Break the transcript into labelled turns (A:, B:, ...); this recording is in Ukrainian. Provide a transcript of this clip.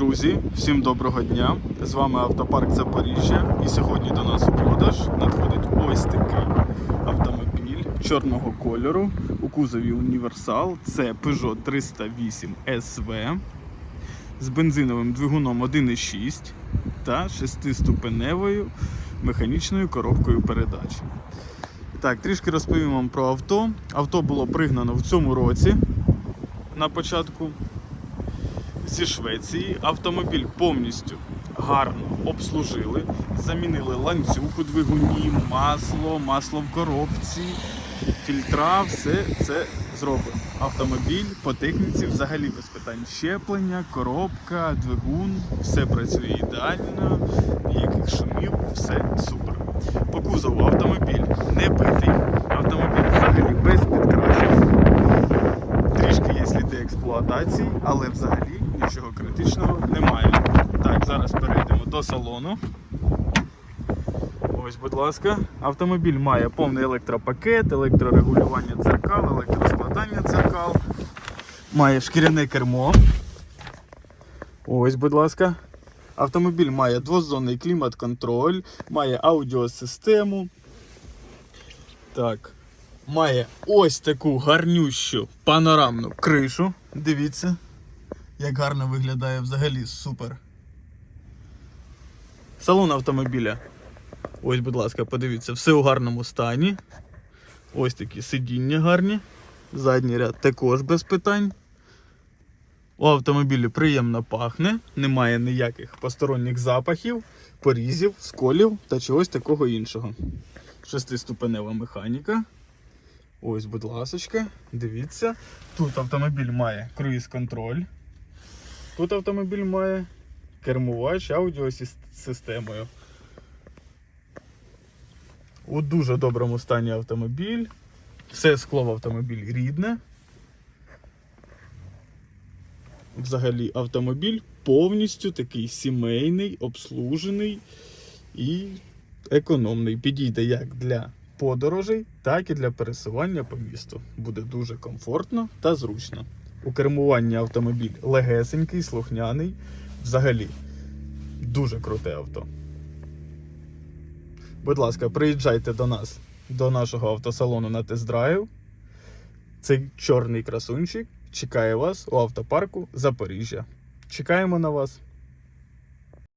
A: Друзі, всім доброго дня! З вами автопарк Запоріжжя. І сьогодні до нас у продаж надходить ось такий автомобіль чорного кольору у кузові Універсал. Це Peugeot 308 SV з бензиновим двигуном 1.6 та шестиступеневою механічною коробкою передач. Так, трішки розповім вам про авто. Авто було пригнано в цьому році на початку зі Швеції. Автомобіль повністю гарно обслужили, замінили ланцюг у двигуні, масло, масло в коробці, фільтра, все це зробимо. Автомобіль по техніці взагалі без питань. Щеплення, коробка, двигун, все працює ідеально, ніяких шумів, все супер. По кузову автомобіль не битий, автомобіль взагалі без підкрасів. Трішки є сліди експлуатації, але взагалі нічого критичного немає. Так, зараз перейдемо до салону. Ось, будь ласка, автомобіль має повний електропакет, електрорегулювання дзеркал, електроскладання дзеркал, має шкіряне кермо. Ось, будь ласка. Автомобіль має двозонний клімат-контроль, має аудіосистему. Так, має ось таку гарнющу панорамну кришу. Дивіться, як гарно виглядає взагалі супер. Салон автомобіля. Ось, будь ласка, подивіться, все у гарному стані. Ось такі сидіння гарні. Задній ряд також без питань. У автомобілі приємно пахне, немає ніяких посторонніх запахів, порізів, сколів та чогось такого іншого. Шестиступенева механіка. Ось, будь ласочка, дивіться. Тут автомобіль має круїз-контроль. Тут автомобіль має кермувач аудіосистемою. У дуже доброму стані автомобіль. Все скло в автомобілі рідне. Взагалі автомобіль повністю такий сімейний, обслужений і економний. Підійде як для подорожей, так і для пересування по місту. Буде дуже комфортно та зручно. У кермуванні автомобіль легесенький, слухняний. Взагалі, дуже круте авто. Будь ласка, приїжджайте до нас, до нашого автосалону на тест-драйв. Цей чорний красунчик чекає вас у автопарку Запоріжжя. Чекаємо на вас.